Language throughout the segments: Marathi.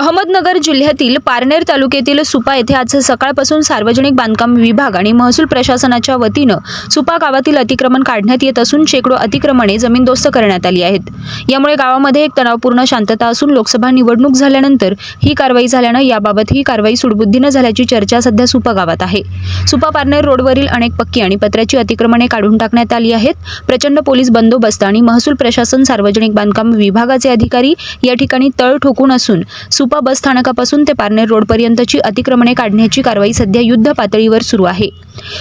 Ahmednagar जिल्ह्यातील पारनेर तालुक्यातील सुपा येथे आज सकाळपासून सार्वजनिक बांधकाम विभाग आणि महसूल प्रशासनाच्या वतीनं सुपा गावातील अतिक्रमण काढण्यात येत असून शेकडो अतिक्रमणे जमीनदोस्त करण्यात आली आहेत. यामुळे गावामध्ये एक तणावपूर्ण शांतता असून लोकसभा निवडणूक झाल्यानंतर ही कारवाई झाल्यानं याबाबत ही कारवाई सुडबुद्धीनं झाल्याची चर्चा सध्या सुपा गावात आहे. सुपा पारनेर रोडवरील अनेक पक्की आणि पत्र्याची अतिक्रमणे काढून टाकण्यात आली आहेत. प्रचंड पोलीस बंदोबस्त आणि महसूल प्रशासन सार्वजनिक बांधकाम विभागाचे अधिकारी या ठिकाणी तळ ठोकून असून सुपा बस स्थानकापासून ते पारनेर रोडपर्यंतची अतिक्रमणे काढण्याची कारवाई सध्या युद्ध पातळीवर सुरू आहे.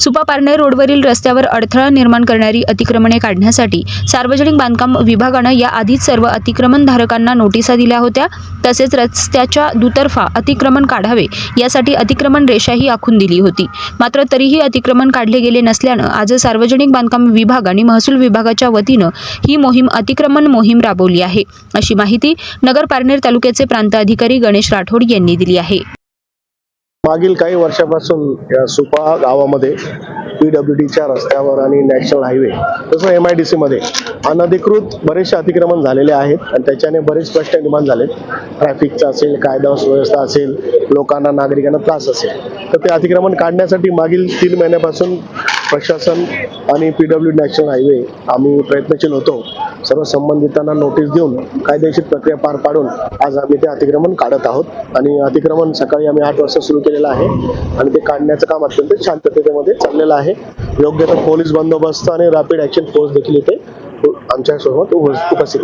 सुपा पारनेर रोडवरील रस्त्यावर अडथळा निर्माण करणारी अतिक्रमणे काढण्यासाठी सार्वजनिक बांधकाम विभागानं या आधीच सर्व अतिक्रमणधारकांना नोटिसा दिल्या होत्या. तसेच रस्त्याच्या दुतर्फा अतिक्रमण काढावे यासाठी अतिक्रमण रेषाही आखून दिली होती. मात्र तरीही अतिक्रमण काढले गेले नसल्यानं आज सार्वजनिक बांधकाम विभाग आणि महसूल विभागाच्या वतीनं ही मोहीम अतिक्रमण मोहीम राबवली आहे. अशी माहिती नगर पारनेर तालुक्याचे प्रांत अधिकारी गणेश राठोड यांनी दिली आहे. मागील काही वर्षापासून या सुपा गावामध्ये पीडब्ल्यू डीच्या रस्त्यावर आणि नॅशनल हायवे तसं एम आय डी सीमध्ये अनधिकृत बरेचसे अतिक्रमण झालेले आहेत आणि त्याच्याने बरेच प्रश्न निर्माण झालेत. ट्रॅफिकचा असेल कायदा सुव्यवस्था असेल लोकांना नागरिकांना त्रास असेल. तर ते अतिक्रमण काढण्यासाठी मागील तीन महिन्यापासून प्रशासन आणि पीडब्ल्यू नॅशनल हायवे आम्ही प्रयत्नशील होतो. सर्व संबंधितांना नोटीस देऊन कायदेशीर प्रक्रिया पार पाडून आज आम्ही ते अतिक्रमण काढत आहोत. आणि अतिक्रमण सकाळी आम्ही आठ वाजता सुरू केलेलं आहे. आणि ते काढण्याचं काम अत्यंत शांततेमध्ये चाललेलं आहे. योग्य तर पोलीस बंदोबस्त आणि रॅपिड ऍक्शन फोर्स देखील इथे आमच्यासोबत उपस्थित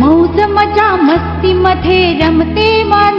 मौज मजा मस्ती मध्ये रमते मन